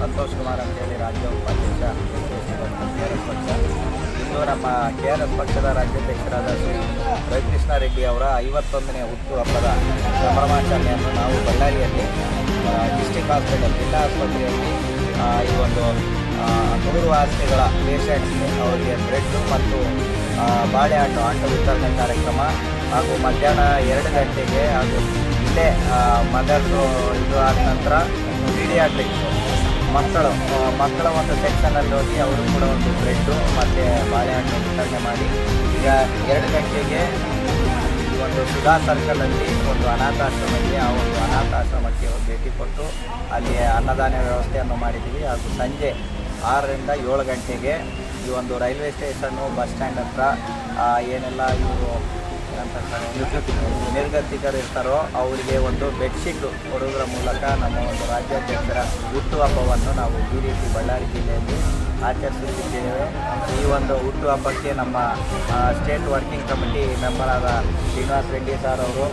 ಸಂತೋಷ್ ಕುಮಾರ್ ಅಂತೇಳಿ ರಾಜ್ಯ ಉಪಾಧ್ಯಕ್ಷ ಎಸ್ ಪಕ್ಷ. ಇಂದು ನಮ್ಮ ಕೆ ಆರ್ ಎಸ್ ಪಕ್ಷದ ರಾಜ್ಯಾಧ್ಯಕ್ಷರಾದ ಶ್ರೀ ರವಿಕೃಷ್ಣ ರೆಡ್ಡಿ ಅವರ ಐವತ್ತೊಂದನೇ ಹುಟ್ಟುಹಬ್ಬದ ಸಂಭ್ರಮಾಚರಣೆಯನ್ನು ನಾವು ಬಳ್ಳಾರಿಯಲ್ಲಿ ಡಿಸ್ಟಿಕ್ ಹಾಸ್ಪಿಟಲ್, ಜಿಲ್ಲಾ ಆಸ್ಪತ್ರೆಯಲ್ಲಿ ಈ ಒಂದು ಪೂರ್ವಾಸ್ತಿಗಳ ಪೇಷಂಟ್ಸ್ಗೆ ಅವರಿಗೆ ಬ್ರೆಡ್ಡು ಮತ್ತು ಬಾಳೆಹಣ್ಣು ಹಣ್ಣು ವಿತರಣೆ ಕಾರ್ಯಕ್ರಮ ಹಾಗೂ ಮಧ್ಯಾಹ್ನ ಎರಡು ಗಂಟೆಗೆ ಹಾಗೂ ಇಲ್ಲೇ ಮದರ್ ಇದು ಆದ ನಂತರ ಪೀಡಿಯಾಟ್ರಿಕ್ಸ್ ಮಕ್ಕಳು ಮಕ್ಕಳ ಒಂದು ಸೆಕ್ಷನಲ್ಲಿ ಹೋಗಿ ಅವರು ಕೂಡ ಒಂದು ಬ್ರೆಡ್ಡು ಮತ್ತು ಬಾಳೆಹಣ್ಣು ವಿತರಣೆ ಮಾಡಿ, ಈಗ ಎರಡು ಗಂಟೆಗೆ ಒಂದು ಸುಧಾ ಸರ್ಕಲಲ್ಲಿ ಒಂದು ಅನಾಥಾಶ್ರಮಕ್ಕೆ, ಆ ಒಂದು ಅನಾಥಾಶ್ರಮಕ್ಕೆ ಭೇಟಿ ಕೊಟ್ಟು ಅಲ್ಲಿ ಅನ್ನದಾನ ವ್ಯವಸ್ಥೆಯನ್ನು ಮಾಡಿದ್ದೀವಿ. ಅದು ಸಂಜೆ ಆರರಿಂದ ಏಳು ಗಂಟೆಗೆ ಈ ಒಂದು ರೈಲ್ವೆ ಸ್ಟೇಷನ್ನು ಬಸ್ ಸ್ಟ್ಯಾಂಡ್ ಹತ್ರ ಏನೆಲ್ಲ ಇವರು ನಿರ್ಗತಿಕರು ಇರ್ತಾರೋ, ಅವರಿಗೆ ಒಂದು ಬೆಡ್ಶೀಟ್ ಕೊಡುವುದರ ಮೂಲಕ ನಮ್ಮ ಒಂದು ರಾಜ್ಯಾಧ್ಯಕ್ಷರ ಹುಟ್ಟುಹಬ್ಬವನ್ನು ನಾವು ಈ ರೀತಿ ಬಳ್ಳಾರಿ ಜಿಲ್ಲೆಯಲ್ಲಿ ಆಚರಿಸುತ್ತಿದ್ದೇವೆ. ಈ ಒಂದು ಹುಟ್ಟುಹಬ್ಬಕ್ಕೆ ನಮ್ಮ ಸ್ಟೇಟ್ ವರ್ಕಿಂಗ್ ಕಮಿಟಿ ಮೆಂಬರ್ ಆದ ಶ್ರೀನಿವಾಸ್ ರೆಡ್ಡಿ ಸರ್ ಅವರು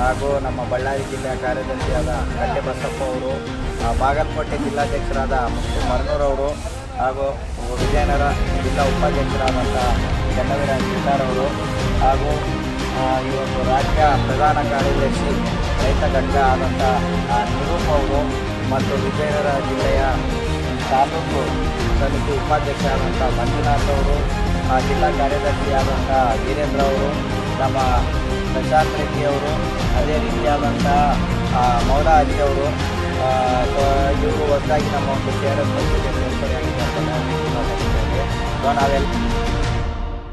ಹಾಗೂ ನಮ್ಮ ಬಳ್ಳಾರಿ ಜಿಲ್ಲೆಯ ಕಾರ್ಯದರ್ಶಿಯಾದ ಕಟ್ಟೆ ಬಸಪ್ಪ ಅವರು ಬಾಗಲಕೋಟೆ ಜಿಲ್ಲಾಧ್ಯಕ್ಷರಾದ ಮರ್ನೂರವರು ಹಾಗೂ ವಿಜಯನಗರ ಜಿಲ್ಲಾ ಉಪಾಧ್ಯಕ್ಷರಾದಂಥ ಚನ್ನವೀರ ಅವರು ಹಾಗೂ ಈ ಒಂದು ರಾಜ್ಯ ಪ್ರಧಾನ ಕಾರ್ಯದರ್ಶಿ ರೈತ ಗಂಡ ಆದಂಥ ನಿರೂಪ ಅವರು ಮತ್ತು ವಿಜಯನಗರ ಜಿಲ್ಲೆಯ ತಾಲೂಕು ಸಮಿತಿ ಉಪಾಧ್ಯಕ್ಷ ಆದಂಥ ಮಂಜುನಾಥ್ ಅವರು ಜಿಲ್ಲಾ ಕಾರ್ಯದರ್ಶಿ ಆದಂಥ ವೀರೇಂದ್ರ ಅವರು, ನಮ್ಮ ಪ್ರಶಾಂತ್ ರೆಡ್ಡಿ ಅವರು, ಅದೇ ರೀತಿಯಾದಂಥ ಮೌಲ ಅವರು ಇವರು ಹೊಸದಾಗಿ ನಮ್ಮ ಒಂದು ಕೆ ಆರ್ ಸೇರ್ಪಡೆಯಾಗಿದ್ದಾರೆ ನಾವೆಲ್ಲ